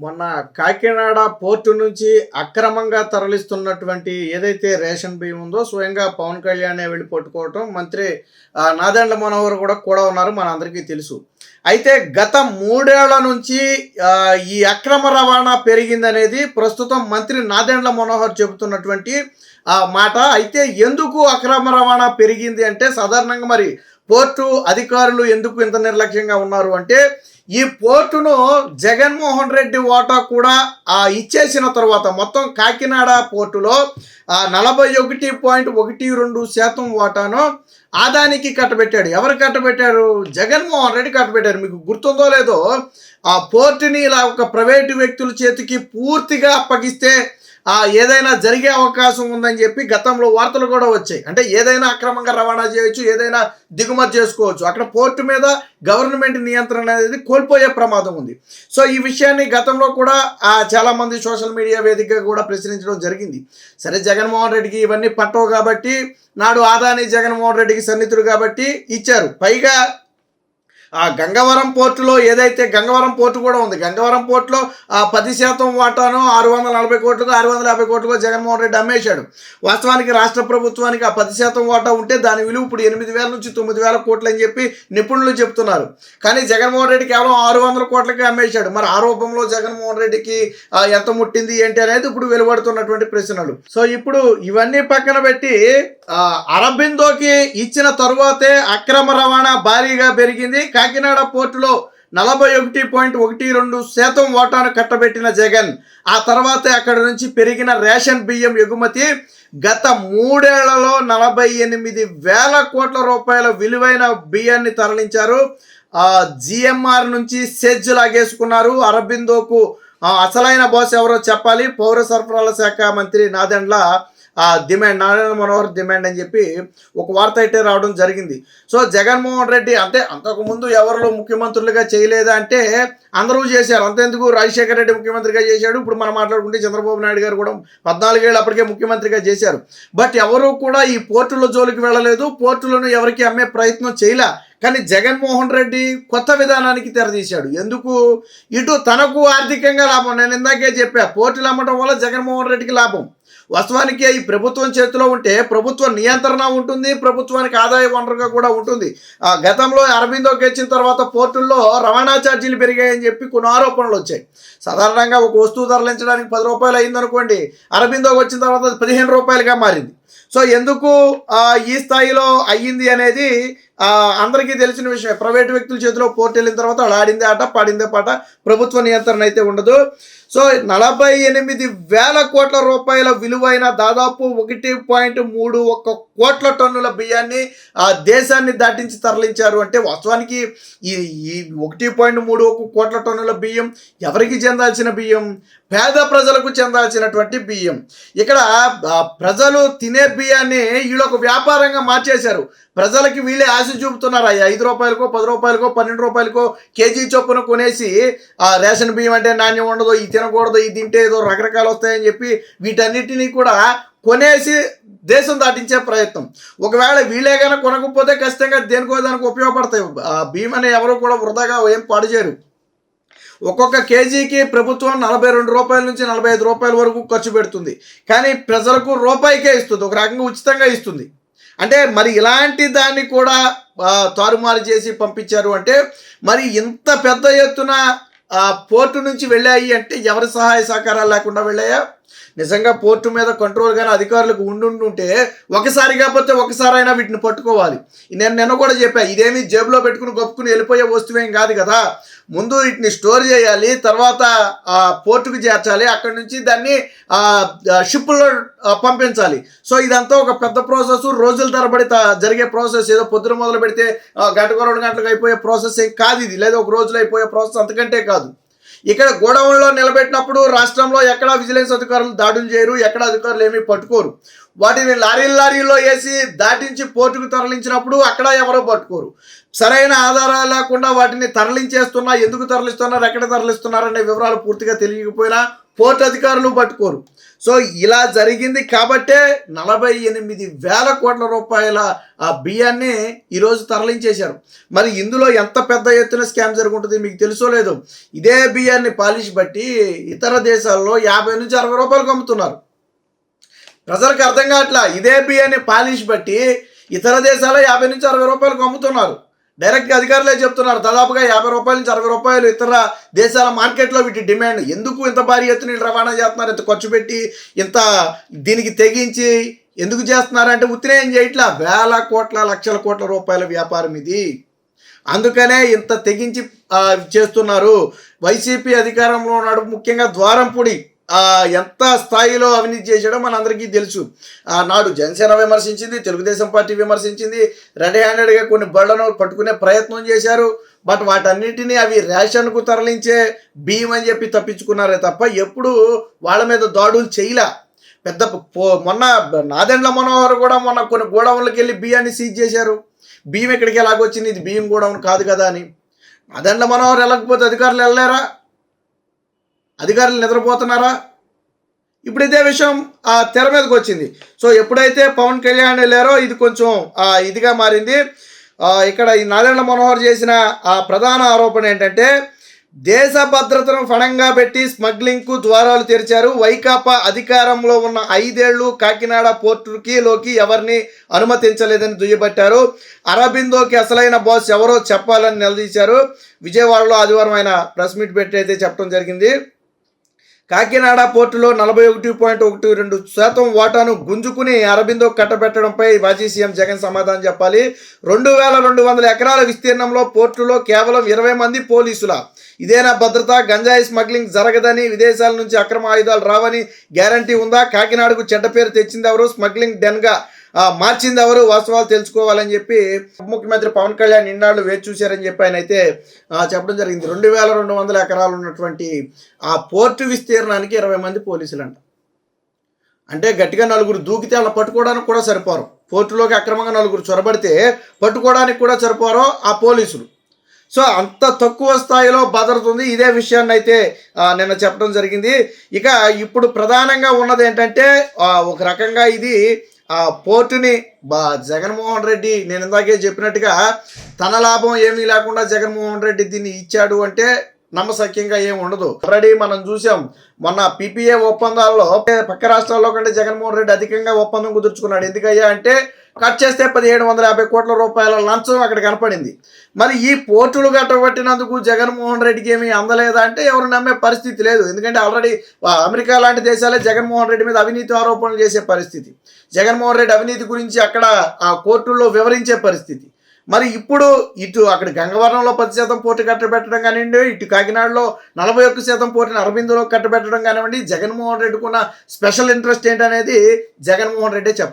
మొన్న కాకినాడ పోర్టు నుంచి అక్రమంగా తరలిస్తున్నటువంటి ఏదైతే రేషన్ బియ్యం ఉందో స్వయంగా పవన్ కళ్యాణ్ వెళ్ళి పట్టుకోవటం. మంత్రి ఆ, నాదెండ్ల మనోహర్ కూడా కూడా ఉన్నారు మన అందరికీ తెలుసు. అయితే గత మూడేళ్ళ నుంచి ఈ అక్రమ రవాణా పెరిగిందనేది ప్రస్తుతం మంత్రి నాదెండ్ల మనోహర్ చెబుతున్నటువంటి ఆ మాట. అయితే ఎందుకు అక్రమ రవాణా పెరిగింది అంటే సాధారణంగా మరి పోర్టు అధికారులు ఎందుకు ఇంత నిర్లక్ష్యంగా ఉన్నారు అంటే ఈ పోర్టును జగన్మోహన్ రెడ్డి ఓటా కూడా ఆ, ఇచ్చేసిన తర్వాత మొత్తం కాకినాడ పోర్టులో నలభై ఒకటి పాయింట్ ఒకటి రెండు శాతం ఓటాను ఆదానికి కట్టబెట్టాడు. ఎవరు కట్టబెట్టారు? జగన్మోహన్ రెడ్డి కట్టబెట్టారు. మీకు గుర్తుందో లేదో ఆ పోర్టుని ఇలా ఒక ప్రైవేటు వ్యక్తుల చేతికి పూర్తిగా అప్పగిస్తే ఏదైనా జరిగే అవకాశం ఉందని చెప్పి గతంలో వార్తలు కూడా వచ్చాయి. అంటే ఏదైనా అక్రమంగా రవాణా చేయొచ్చు ఏదైనా దిగుమతి చేసుకోవచ్చు. అక్కడ పోర్టు మీద గవర్నమెంట్ నియంత్రణ అనేది కోల్పోయే ప్రమాదం ఉంది. సో ఈ విషయాన్ని గతంలో కూడా చాలామంది సోషల్ మీడియా వేదికగా కూడా ప్రశ్నించడం జరిగింది. సరే జగన్మోహన్ రెడ్డికి ఇవన్నీ పట్టవు కాబట్టి నాడు ఆదాని జగన్మోహన్ రెడ్డికి సన్నిహితుడు కాబట్టి ఇచ్చారు. పైగా ఆ గంగవరం పోర్టులో ఏదైతే గంగవరం పోర్టు కూడా ఉంది గంగవరం పోర్టులో ఆ పది శాతం వాటాను ఆరు వందల నలభై కోట్లకు ఆరు వందల యాభై కోట్లకు జగన్మోహన్ రెడ్డి అమ్మేశాడు. వాస్తవానికి రాష్ట్ర ప్రభుత్వానికి ఆ పది శాతం వాటా ఉంటే దాని విలువ ఇప్పుడు ఎనిమిది వేల నుంచి తొమ్మిది వేల కోట్లు అని చెప్పి నిపుణులు చెప్తున్నారు. కానీ జగన్మోహన్ రెడ్డి కేవలం ఆరు వందల కోట్లకే అమ్మేశాడు. మరి ఆ రూపంలో జగన్మోహన్ రెడ్డికి ఎంత ముట్టింది ఏంటి అనేది ఇప్పుడు వెలువడుతున్నటువంటి ప్రశ్నలు. సో ఇప్పుడు ఇవన్నీ పక్కన పెట్టి అరబిందోకి ఇచ్చిన తరువాతే అక్రమ రవాణా భారీగా పెరిగింది. కాకినాడ పోర్టులో నలభై ఒకటి పాయింట్ ఒకటి రెండు శాతం ఓటాను కట్టబెట్టిన జగన్ ఆ తర్వాతే అక్కడ నుంచి పెరిగిన రేషన్ బియ్యం ఎగుమతి. గత మూడేళ్ళలో నలభై ఎనిమిది వేల కోట్ల రూపాయల విలువైన బియ్యాన్ని తరలించారు. జిఎంఆర్ నుంచి సెజ్ లాగేసుకున్నారు. అరబిందోకు అసలైన బాస్ ఎవరో చెప్పాలి. పౌర సరఫరాల శాఖ మంత్రి నాదెండ్ల డిమాండ్ నారాయణ మనోహర్ డిమాండ్ అని చెప్పి ఒక వార్త అయితే రావడం జరిగింది. సో జగన్మోహన్ రెడ్డి అంటే అంతకుముందు ఎవరిలో ముఖ్యమంత్రులుగా చేయలేదా అంటే అందరూ చేశారు. అంతెందుకు? రాజశేఖర రెడ్డి ముఖ్యమంత్రిగా చేశాడు. ఇప్పుడు మనం మాట్లాడుకుంటే చంద్రబాబు నాయుడు గారు కూడా పద్నాలుగేళ్ళు అప్పటికే ముఖ్యమంత్రిగా చేశారు. బట్ ఎవరు కూడా ఈ పోర్టుల జోలికి వెళ్ళలేదు. పోర్టులను ఎవరికి అమ్మే ప్రయత్నం చేయలే. కానీ జగన్మోహన్ రెడ్డి కొత్త విధానానికి తెరదీశాడు ఎందుకు? ఇటు తనకు ఆర్థికంగా లాభం. నేను ఇందాకే చెప్పా పోర్టులు అమ్మటం వల్ల జగన్మోహన్ రెడ్డికి లాభం. వాస్తవానికి ఈ ప్రభుత్వం చేతిలో ఉంటే ప్రభుత్వ నియంత్రణ ఉంటుంది ప్రభుత్వానికి ఆదాయ వనరుగా కూడా ఉంటుంది. ఆ గతంలో అరబిందో వచ్చిన తర్వాత పోర్టుల్లో రవాణా ఛార్జీలు పెరిగాయని చెప్పి కొన్ని ఆరోపణలు వచ్చాయి. సాధారణంగా ఒక వస్తువు తరలించడానికి పది రూపాయలు అయిందనుకోండి అరబిందోకి వచ్చిన తర్వాత పదిహేను రూపాయలుగా మారింది. సో ఎందుకు ఈ స్థాయిలో అయ్యింది అనేది అందరికీ తెలిసిన విషయం ప్రైవేట్ వ్యక్తుల చేతిలో పోర్ట్ వెళ్ళిన తర్వాత వాళ్ళు ఆడిందే ఆట పాడిందే పాట ప్రభుత్వ నియంత్రణ అయితే ఉండదు. సో నలభై ఎనిమిది వేల కోట్ల రూపాయల విలువైన దాదాపు ఒకటి పాయింట్ మూడు ఒక్క కోట్ల టన్నుల బియ్యాన్ని ఆ దేశాన్ని దాటించి తరలించారు అంటే వాస్తవానికి ఈ ఈ ఒకటి పాయింట్ మూడు ఒక కోట్ల టన్నుల బియ్యం ఎవరికి చెందాల్సిన బియ్యం? పేద ప్రజలకు చెందాల్సినటువంటి బియ్యం. ఇక్కడ ప్రజలు తినే బియ్యాన్ని వీళ్ళు ఒక వ్యాపారంగా మార్చేశారు. ప్రజలకి వీళ్ళే ఆశ చూపుతున్నారు. ఐదు రూపాయలకో పది రూపాయలకో పన్నెండు రూపాయలకో కేజీ చొప్పున కొనేసి ఆ రేషన్ బియ్యం అంటే నాణ్యం ఉండదు ఇది తినకూడదు ఇది తింటే ఏదో రకరకాలు వస్తాయని చెప్పి వీటన్నిటినీ కూడా కొనేసి దేశం దాటించే ప్రయత్నం. ఒకవేళ వీళ్ళే కనుక కొనకపోతే ఖచ్చితంగా దేనికో దానికి ఉపయోగపడతాయి. ఆ బియ్యం ఎవరు కూడా వృధాగా ఏం పాడు చేయరు ఒక్కొక్క కేజీకి ప్రభుత్వం నలభై రెండు రూపాయల నుంచి నలభై ఐదు రూపాయల వరకు ఖర్చు పెడుతుంది. కానీ ప్రజలకు రూపాయికే ఇస్తుంది. ఒక రకంగా ఉచితంగా ఇస్తుంది. అంటే మరి ఇలాంటి దాన్ని కూడా తారుమారు చేసి పంపించారు అంటే మరి ఇంత పెద్ద ఎత్తున పోర్టు నుంచి వెళ్ళాయి అంటే ఎవరి సహాయ సహకారాలు లేకుండా వెళ్ళాయా? నిజంగా పోర్టు మీద కంట్రోల్ కానీ అధికారులకు ఉండుంటుంటే ఒకసారి కాకపోతే ఒకసారైనా వీటిని పట్టుకోవాలి. నేను నిన్న కూడా చెప్పా ఇదేమి జేబులో పెట్టుకుని గొప్పుకుని వెళ్ళిపోయే వస్తువేం కాదు కదా. ముందు వీటిని స్టోర్ చేయాలి తర్వాత ఆ, పోర్టుకు చేర్చాలి అక్కడి నుంచి దాన్ని ఆ, ఆ, పంపించాలి. సో ఇదంతా ఒక పెద్ద ప్రాసెస్ రోజుల తరబడి జరిగే ప్రాసెస్ ఏదో పొద్దున మొదలు పెడితే గంటకు రెండు గంటలకు అయిపోయే ప్రాసెస్ ఏం కాదు ఇది. లేదా ఒక రోజులో అయిపోయే ప్రాసెస్ అంతకంటే కాదు. ఇక్కడ గోడౌన్లో నిలబెట్టినప్పుడు రాష్ట్రంలో ఎక్కడ విజిలెన్స్ అధికారులు దాడులు చేయరు ఎక్కడ అధికారులు ఏమీ పట్టుకోరు. వాటిని లారీలు లారీలో వేసి దాటించి పోర్టుకు తరలించినప్పుడు అక్కడ ఎవరో పట్టుకోరు. సరైన ఆధారాలు లేకుండా వాటిని తరలించేస్తున్నా ఎందుకు తరలిస్తున్నారు ఎక్కడ తరలిస్తున్నారు అనే వివరాలు పూర్తిగా తెలియకపోయినా కోర్టు అధికారులు పట్టుకోరు. సో ఇలా జరిగింది కాబట్టే నలభై ఎనిమిది వేల కోట్ల రూపాయల ఆ బియ్యాన్ని ఈరోజు తరలించేశారు. మరి ఇందులో ఎంత పెద్ద ఎత్తున స్కామ్ జరుగుంటుంది మీకు తెలుసో లేదు ఇదే బియ్యాన్ని పాలిష్ బట్టి ఇతర దేశాల్లో యాభై నుంచి అరవై రూపాయలకు అమ్ముతున్నారు ప్రజలకు అర్థం కావట్లా ఇదే బియ్యాన్ని పాలిష్ బట్టి ఇతర దేశాల్లో యాభై నుంచి అరవై రూపాయలకు అమ్ముతున్నారు డైరెక్ట్గా అధికారులే చెప్తున్నారు. దాదాపుగా యాభై రూపాయల నుంచి అరవై రూపాయలు ఇతర దేశాల మార్కెట్లో వీటి డిమాండ్ ఎందుకు ఇంత భారీ ఎత్తున రవాణా చేస్తున్నారు? ఇంత ఖర్చు పెట్టి ఇంత దీనికి తెగించి ఎందుకు చేస్తున్నారంటే ఉత్తినే ఏం చేయట్లా? వేల కోట్ల లక్షల కోట్ల రూపాయల వ్యాపారం ఇది. అందుకనే ఇంత తెగించి చేస్తున్నారు. వైసీపీ అధికారంలో ఉన్నాడు ముఖ్యంగా ద్వారంపూడి. ఎంత స్థాయిలో అవినీతి చేశాడో మనందరికీ తెలుసు. ఆ, నాడు జనసేన విమర్శించింది తెలుగుదేశం పార్టీ విమర్శించింది రెడ్ హ్యాండెడ్గా కొన్ని బళ్ళను పట్టుకునే ప్రయత్నం చేశారు బట్ వాటన్నిటినీ అవి రేషన్కు తరలించే బియ్యం అని చెప్పి తప్పించుకున్నారే తప్ప ఎప్పుడు వాళ్ళ మీద దాడులు చేయలే. పెద్ద పో- మొన్న నాదెండ్ల మనోహర్ కూడా మొన్న కొన్ని గోడౌన్లకు వెళ్ళి బియ్యాన్ని సీజ్ చేశారు. బియ్యం ఇక్కడికి ఎలాగొచ్చింది? ఇది బియ్యం గోడౌన్ కాదు కదా అని. నాదెండ్ల మనోహర్ వెళ్ళకపోతే అధికారులు వెళ్ళలేరా? అధికారులు నిద్రపోతున్నారా? ఇప్పుడు ఇదే విషయం ఆ తెర మీదకి వచ్చింది. సో ఎప్పుడైతే పవన్ కళ్యాణ్ వెళ్ళారో ఇది కొంచెం ఇదిగా మారింది. ఇక్కడ ఈ నారాయణ మనోహర్ చేసిన ఆ ప్రధాన ఆరోపణ ఏంటంటే దేశ భద్రతను ఫణంగా పెట్టి స్మగ్లింగ్కు ద్వారాలు తెరిచారు. వైకాపా అధికారంలో ఉన్న ఐదేళ్ళు కాకినాడ పోర్టుకి లోకి ఎవరిని అనుమతించలేదని దుయ్యబట్టారు. అరబిందోకి అసలైన బాస్ ఎవరో చెప్పాలని నిలదీశారు. విజయవాడలో ఆదివారం ఆయన ప్రెస్ మీట్ పెట్టి అయితే చెప్పడం జరిగింది. కాకినాడ పోర్టులో నలభై ఒకటి పాయింట్ ఒకటి రెండు శాతం వాటాను గుంజుకుని అరబిందో కట్టబెట్టడంపై మాజీ సీఎం జగన్ సమాధానం చెప్పాలి. రెండు వేల రెండు వందల ఎకరాల విస్తీర్ణంలో పోర్టులో కేవలం ఇరవై మంది పోలీసుల. ఇదేనా భద్రత? గంజాయి స్మగ్లింగ్ జరగదని విదేశాల నుంచి అక్రమ ఆయుధాలు రావని గ్యారంటీ ఉందా? కాకినాడకు చెడ్డ పేరు తెచ్చింది ఎవరు? స్మగ్లింగ్ డెన్గా మార్చింది ఎవరు? వాస్తవాలు తెలుసుకోవాలని చెప్పి ముఖ్యమంత్రి పవన్ కళ్యాణ్ ఇన్నాళ్ళు వేచి చూశారని చెప్పి ఆయన అయితే చెప్పడం జరిగింది. రెండు వేల రెండు వందల ఎకరాలు ఉన్నటువంటి ఆ పోర్టు విస్తీర్ణానికి ఇరవై మంది పోలీసులు అంట అంటే గట్టిగా నలుగురు దూకితే అలా పట్టుకోవడానికి కూడా సరిపోరు. పోర్టులోకి అక్రమంగా నలుగురు చొరబడితే పట్టుకోవడానికి కూడా సరిపోరు ఆ పోలీసులు. సో అంత తక్కువ స్థాయిలో భద్రత ఉంది ఇదే విషయాన్ని అయితే నిన్న చెప్పడం జరిగింది. ఇక ఇప్పుడు ప్రధానంగా ఉన్నది ఏంటంటే ఒక రకంగా ఇది ఆ పోర్టుని బా జగన్మోహన్ రెడ్డి నేను ఇందాకే చెప్పినట్టుగా తన లాభం ఏమీ లేకుండా జగన్మోహన్ రెడ్డి దీన్ని ఇచ్చాడు అంటే నమ్మసక్యంగా ఏం ఉండదు. ఆల్రెడీ మనం చూసాం మొన్న పీపీఏ ఒప్పందాల్లో పక్క రాష్ట్రాల్లో కంటే జగన్మోహన్ రెడ్డి అధికంగా ఒప్పందం కుదుర్చుకున్నాడు. ఎందుకయ్యా అంటే కట్ చేస్తే పదిహేడు వందల యాభై కోట్ల రూపాయల లంచం అక్కడ కనపడింది. మరి ఈ పోర్టులు కట్టబట్టినందుకు జగన్మోహన్ రెడ్డికి ఏమీ అందలేదా అంటే ఎవరు నమ్మే పరిస్థితి లేదు. ఎందుకంటే ఆల్రెడీ అమెరికా లాంటి దేశాలే జగన్మోహన్ రెడ్డి మీద అవినీతి ఆరోపణలు చేసే పరిస్థితి. జగన్మోహన్ రెడ్డి అవినీతి గురించి అక్కడ ఆ కోర్టుల్లో వివరించే పరిస్థితి. మరి ఇప్పుడు ఇటు అక్కడ గంగవరంలో పది శాతం పోటీ కట్టబెట్టడం కానివ్వండి ఇటు కాకినాడలో నలభై ఒక్క శాతం పోటీని అరవిందులో కట్టబెట్టడం కానివ్వండి జగన్మోహన్ రెడ్డికి ఉన్న స్పెషల్ ఇంట్రెస్ట్ ఏంటనేది జగన్మోహన్ రెడ్డి చెప్పాలి.